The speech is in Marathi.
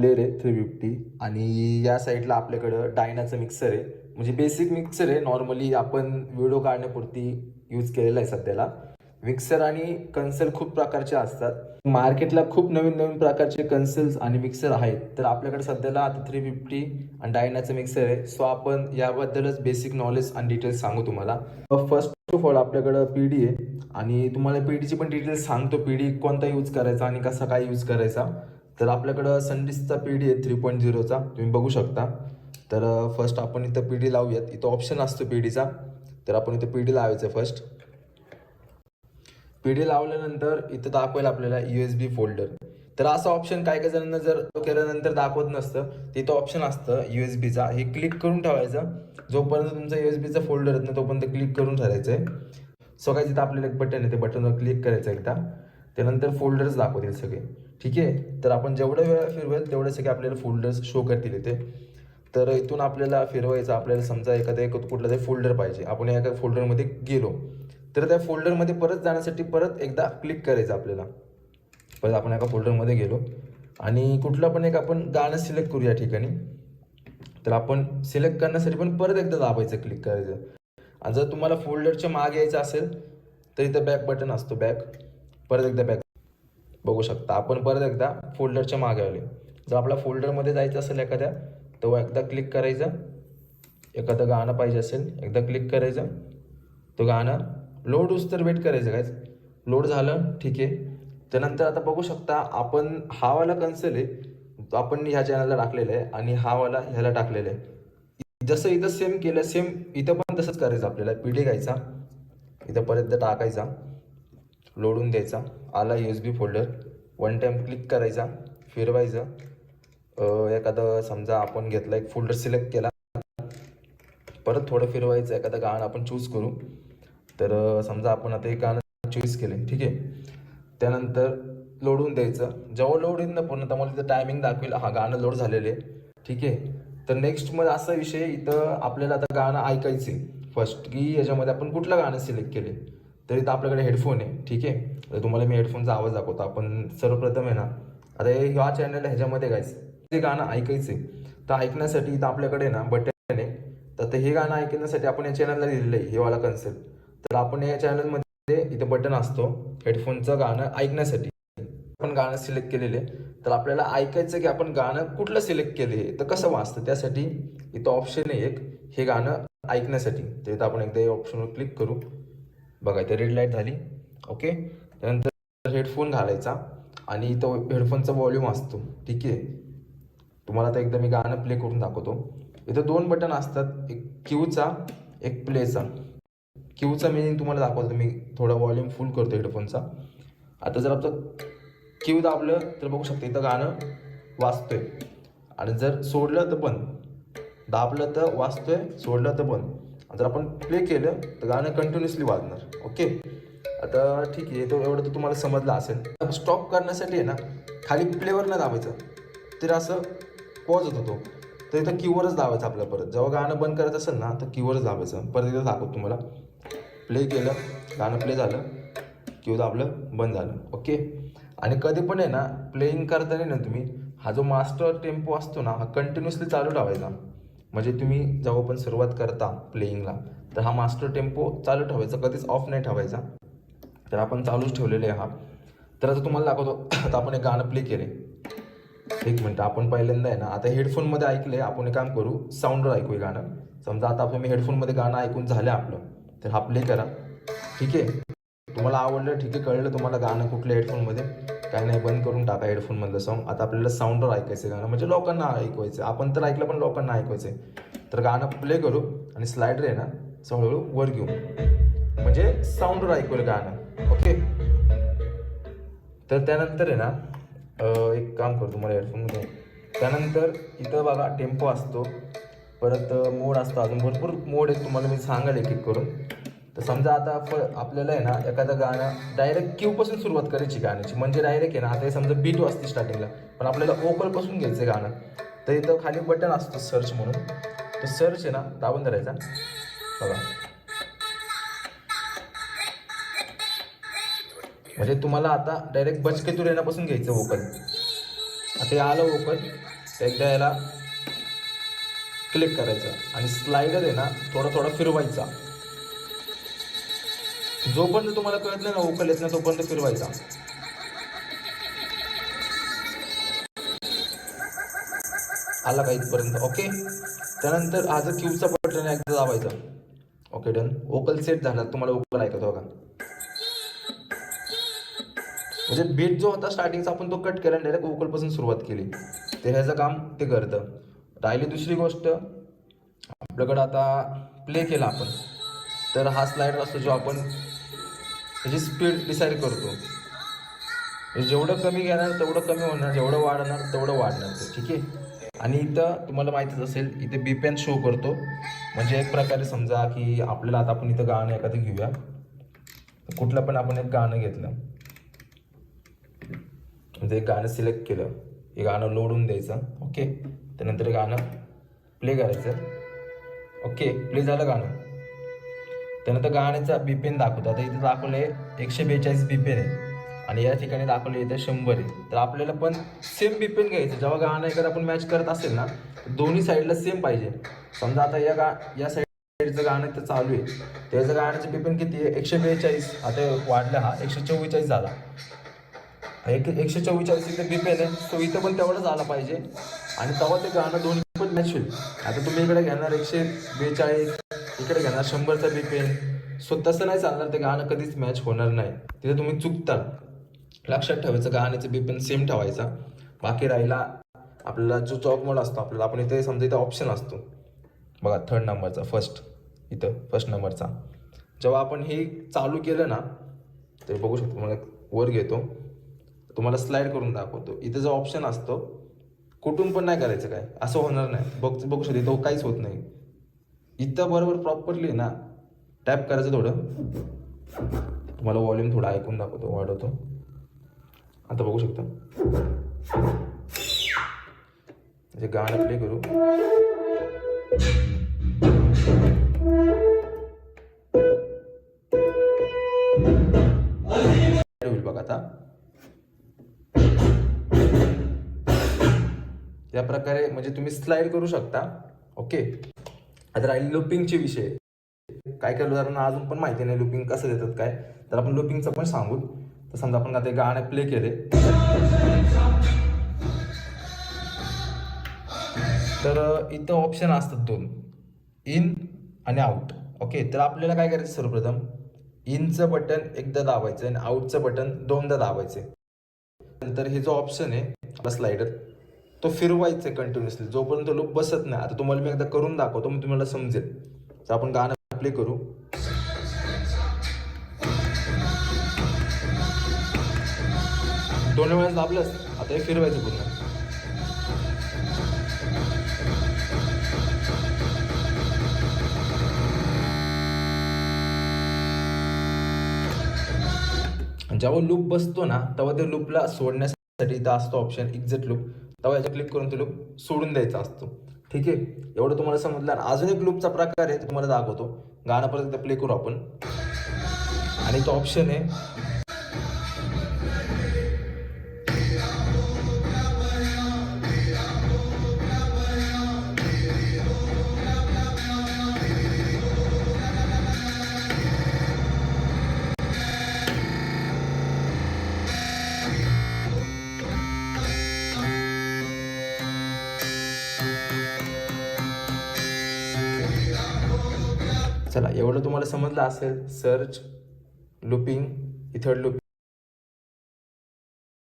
प्लेअर आहे थ्री फिफ्टी आणि या साईडला आपल्याकडं डायनाचं मिक्सर आहे. म्हणजे बेसिक मिक्सर आहे. नॉर्मली आपण व्हिडिओ काढण्यापुरती यूज केलेला आहे सध्याला. मिक्सर आणि कन्सल खूप प्रकारचे असतात. मार्केटला खूप नवीन नवीन प्रकारचे कन्सल्स आणि मिक्सर आहेत. तर आपल्याकडे सध्याला आता थ्री फिफ्टी आणि डायनाचं मिक्सर आहे. सो आपण याबद्दलच बेसिक नॉलेज आणि डिटेल्स सांगू तुम्हाला. फर्स्ट ऑफ ऑल आपल्याकडं पी डी आहे. आणि तुम्हाला पी डीची पण डिटेल्स सांगतो. पी डी कोणता यूज करायचा आणि कसा काय यूज करायचा. तर आपल्याकडं सनरिसचा पी डी आहे थ्री पॉईंट झिरोचा तुम्ही बघू शकता. तर फर्स्ट आपण इथं पी डी लावूयात. इथं ऑप्शन असतो पी डीचा तर आपण इथं पी डी लावायचं फर्स्ट पी डी लावल्यानंतर इथं दाखवेल आपल्याला यू एस बी फोल्डर तर असं ऑप्शन काय काय जणांना जर केल्यानंतर दाखवत नसतं तिथं ऑप्शन असतं यू एस बीचा हे क्लिक करून ठेवायचं. जोपर्यंत तुमचा यू एस बीचा फोल्डर येत ना तोपर्यंत क्लिक करून ठेवायचं आहे सो काय तिथं आपल्याला एक बटन आहे. ते बटनवर क्लिक करायचं एकदा. त्यानंतर फोल्डर्स दाखवतील सगळे. ठीक आहे? तर आपण जेवढ्या वेळा फिरवेल तेवढे सगळे आपल्याला फोल्डर्स शो करतील इथे. तर इथून आपल्याला फिरवायचं आपल्याला समजा एखादा एक कुठला तरी फोल्डर पाहिजे. आपण एका फोल्डरमध्ये गेलो. तर त्या फोल्डरमध्ये परत जाण्यासाठी परत एकदा क्लिक करायचं आपल्याला. परत आपण एका फोल्डरमध्ये गेलो. आणि कुठलं पण एक आपण गाणं सिलेक्ट करू या ठिकाणी. तर आपण सिलेक्ट करण्यासाठी पण परत एकदा दाबायचं क्लिक करायचं. आणि जर तुम्हाला फोल्डरच्या मागे यायचं असेल तर इथं बॅक बटन असतो बॅक परत एकदा बॅक बघू शकता. आपण परत एकदा फोल्डरच्या मागे आले जर आपल्या फोल्डरमध्ये जायचं असेल एखाद्या तर एकदा क्लिक करायचं. एखादं गाणं पाहिजे असेल एकदा क्लिक करायचं. तो गाणं लोड होस तर वेट करायचं काय लोड झालं ठीक आहे. त्यानंतर आता बघू शकता आपण हावाला कन्सल आहे. तो आपण ह्या चॅनलला टाकलेला आहे आणि हावाला ह्याला टाकलेला आहे. जसं इथं सेम केलं सेम इथं पण तसंच करायचं आपल्याला. पीडी घ्यायचा. इथं परत टाकायचा. लोडून द्यायचा. आला U S B folder one time click करायचा. फिरवायचं. एखादं समजा आपण घेतला एक फोल्डर सिलेक्ट केला. परत थोडं फिरवायचं. एखादं गाणं आपण चूज करू. तर समजा आपण आता एक गाणं चूज केले ठीक आहे? त्यानंतर लोडून द्यायचं. जेव्हा लोड येईल ना पूर्ण तर मला तिथं टायमिंग दाखवेल. हा गाणं लोड झालेले ठीक आहे? तर नेक्स्टमध्ये असा विषय इथं आपल्याला आता गाणं ऐकायचे फर्स्ट की याच्यामध्ये आपण कुठलं गाणं सिलेक्ट केले तर इथं आपल्याकडे हेडफोन आहे ठीक आहे? तर तुम्हाला मी हेडफोनचा आवाज दाखवतो. आपण सर्वप्रथम आहे ना आता हे ह्या चॅनल ह्याच्यामध्ये गायचं ते गाणं ऐकायचे तर ऐकण्यासाठी इथं आपल्याकडे ना बटन आहे. तर ते हे गाणं ऐकण्यासाठी आपण या चॅनलला लिहिलेलं आहे हे वाला कन्सेप्ट तर आपण या चॅनलमध्ये इथं बटन असतो हेडफोनचं गाणं ऐकण्यासाठी. आपण गाणं सिलेक्ट केलेले तर आपल्याला ऐकायचं की आपण गाणं कुठलं सिलेक्ट केले तर कसं वाचतं? त्यासाठी इथं ऑप्शन आहे एक हे गाणं ऐकण्यासाठी. तर इथं आपण एकदा हे ऑप्शनवर क्लिक करू. बघा इथं रेड लाइट झाली. ओके त्यानंतर हेडफोन घालायचा आणि तो हेडफोनचा व्हॉल्यूम असतो. ठीक आहे? तुम्हाला आता एकदा मी गाणं प्ले करून दाखवतो. इथं दोन बटन असतात. एक क्यूचा एक प्लेचा क्यूचा मिनिंग तुम्हाला दाखवतो. मी थोडा व्हॉल्यूम फुल करतो हेडफोनचा आता जर आपलं क्यू दाबलं तर बघू शकते इथं गाणं वाचतोय आणि जर सोडलं तर बंद. दाबलं तर वाचतोय सोडलं तर बंद. आणि जर आपण प्ले केलं तर गाणं कंटिन्युअसली वाजणार. ओके? आता ठीक आहे तो एवढं तर तुम्हाला समजलं असेल. स्टॉप करण्यासाठी आहे ना खाली प्लेवर न दाबायचं. तर असं पॉज होत होतो तर इथं क्यूवरच दाबायचं आपल्या परत. जेव्हा गाणं बंद करायचं असेल ना तर कीवरच दाबायचं. परत इथं दाखवतो तुम्हाला. प्ले केलं गाणं प्ले झालं क्यू दाबलं बंद झालं. ओके? आणि कधी पण आहे ना प्लेईंग करताना ना तुम्ही हा जो मास्टर टेम्पो असतो ना हा कंटिन्युअसली चालू ठेवायचा. म्हणजे तुम्ही जेव्हा पण सुरुवात करता प्लेईंगला तर हा मास्टर टेम्पो चालू ठेवायचा कधीच ऑफ नाही ठेवायचा. तर आपण चालूच ठेवलेले आहे हा. तर आता तुम्हाला दाखवतो. आता आपण एक गाणं प्ले केले एक मिनटं आपण पहिल्यांदा आहे ना आता हेडफोनमध्ये ऐकले आपण एक काम करू साऊंडवर ऐकू हे गाणं. समजा आता आपण मी हेडफोनमध्ये गाणं ऐकून झालं आपलं तर हा प्ले करा. ठीक आहे? तुम्हाला आवडलं ठीक आहे कळलं तुम्हाला गाणं कुठलं हेडफोनमध्ये काय नाही बंद करून टाका हेडफोनमधलं सॉन्ग आता आपल्याला साऊंडवर ऐकायचं गाणं म्हणजे लोकांना ऐकवायचं आपण तर ऐकलं पण लोकांना ऐकवायचं आहे तर गाणं प्ले करू आणि स्लायडर आहे ना असं हळूहळू वर घेऊ. म्हणजे साऊंडवर ऐकवेल गाणं. ओके तर त्यानंतर आहे ना एक काम करतो मला हेडफोनमध्ये त्यानंतर इथं बघा टेम्पो असतो. परत मोड असतो अजून. भरपूर मोड आहेत. तुम्हाला मी सांगाल एक एक करून. तर समजा आता फ आपल्याला आहे ना एखादं गाणं डायरेक्ट क्यूपासून सुरुवात करायची गाण्याची. म्हणजे डायरेक्ट आहे ना आता हे समजा बि टू असते स्टार्टिंगला पण आपल्याला ओकलपासून घ्यायचं आहे गाणं. तर इथं खाली बटन असतं सर्च म्हणून. तो सर्च आहे ना दाबून धरायचा. बघा म्हणजे तुम्हाला आता डायरेक्ट बचके तू येण्यापासून घ्यायचं वोकल. आता हे आलं ओपन एकदा याला क्लिक करायचं. आणि स्लायडर आहे ना थोडा थोडा फिरवायचा. जोपर्यंत तुम्हाला कळत नाही ना ओकल येत नाही तोपर्यंत फिरवायचा. आला का इथपर्यंत? ओके त्यानंतर आज क्यूचा बटन एकदा दाबायचा. ओके डन ओकल सेट झाला. तुम्हाला ओकल ऐकत का? म्हणजे बीट जो होता स्टार्टिंगचा आपण तो कट केला डायरेक्ट ओकलपासून सुरुवात केली. तर ह्याचं काम ते करतं. राहिली दुसरी गोष्ट. आपल्याकडं आता प्ले केला आपण. तर हा स्लायडर असतो जो आपण त्याची स्पीड डिसाईड करतो. म्हणजे जेवढं कमी घेणार तेवढं कमी होणार. जेवढं वाढणार तेवढं वाढणार. ते ठीक आहे? आणि इथं तुम्हाला माहितीच असेल इथे बीपेन शो करतो. म्हणजे एक प्रकारे समजा की आपल्याला आता आपण इथं गाणं एखादं घेऊया. कुठलं पण आपण एक गाणं घेतलं. म्हणजे एक गाणं सिलेक्ट केलं. हे गाणं लोडून द्यायचं. ओके त्यानंतर गाणं प्ले करायचं. ओके प्ले झालं गाणं. त्यानंतर गाण्याचा बीपेन दाखवतो. आता इथे दाखवले एकशे बेचाळीस बीपेन आहे. आणि या ठिकाणी दाखवले इथे शंभर आहे तर आपल्याला पण सेम बिपेन घ्यायचं. जेव्हा गाणं एखादं आपण मॅच करत असेल ना दोन्ही साईडला सेम पाहिजे. समजा आता या गा या साईडचं गाणं तर चालू आहे. त्याचं गाण्याचं बिपेन किती आहे? एकशे बेचाळीस आता वाढलं हा एकशे चव्वेचाळीस झाला. एक एकशे चव्वेचाळीस इथे बिपेन आहे. तो इथं पण तेवढं आला पाहिजे. आणि तेव्हा ते गाणं दोन्ही पण मॅच होईल. आता तुम्ही इकडे घेणार एकशे बेचाळीस इकडे घेणार शंभरचा बिपेन सो तसं नाही चालणार. ते गाणं कधीच मॅच होणार नाही. तिथे तुम्ही चुकता. लक्षात ठेवायचं गाण्याचं पण सेम ठेवायचा. बाकी राहिला आपल्याला जो चॉक मोड असतो आपल्याला आपण इथे समजा इथे ऑप्शन असतो. बघा थर्ड नंबरचा फर्स्ट इथं फर्स्ट नंबरचा जेव्हा आपण हे चालू केलं ना तर बघू शकतो मला वर घेतो. तुम्हाला स्लाईड करून दाखवतो. इथं जो ऑप्शन असतो कुठून पण नाही करायचं काय असं होणार नाही. बघ बघू शकतो इथं काहीच होत नाही. इथं बरोबर प्रॉपरली ना टॅप करायचं थोडं. तुम्हाला वॉल्यूम थोडा ऐकून दाखवतो वाढवतो. आता बघू शकता. म्हणजे गाणं प्ले करू. होईल बघा आता. या प्रकारे म्हणजे तुम्ही स्लाइड करू शकता. ओके आता राहील लुपिंगचे विषय. काय काय उदाहरण अजून पण माहिती नाही लुपिंग कसं देतात काय. तर आपण लुपिंगचं पण सांगू. तर समजा आपण आता गाणे प्ले केले. तर इथं ऑप्शन असतात दोन. इन आणि आउट ओके तर आपल्याला काय करायचं सर्वप्रथम? इनचं बटन एकदा दाबायचं आणि आउटचं बटन दोनदा दाबायचे. नंतर हे जो ऑप्शन आहे आपला स्लायडर तो फिरवायचं आहे कंटिन्युअसली जोपर्यंत लूप बसत नाही आता तुम्हाला मी एकदा करून दाखवतो मग तुम्हाला समजेल. तर आपण गाणं प्ले करू. दोन वेळेस दाबलंच आता हे फिरवायचं पूर्ण. जेव्हा लूप बसतो ना तेव्हा ते लूपला सोडण्यासाठी इथं असतो ऑप्शन एक्झिट लूप तेव्हा याच्या क्लिक करून तो लूप सोडून द्यायचा असतो. ठीक आहे? एवढं तुम्हाला समजलं आणि अजून एक लूपचा प्रकार आहे तुम्हाला दाखवतो. गाणं परत एकदा प्ले करू आपण. आणि तो ऑप्शन आहे चला एवढं तुम्हाला समजलं असेल सर्च लुपिंग इथर्ड लुपिंग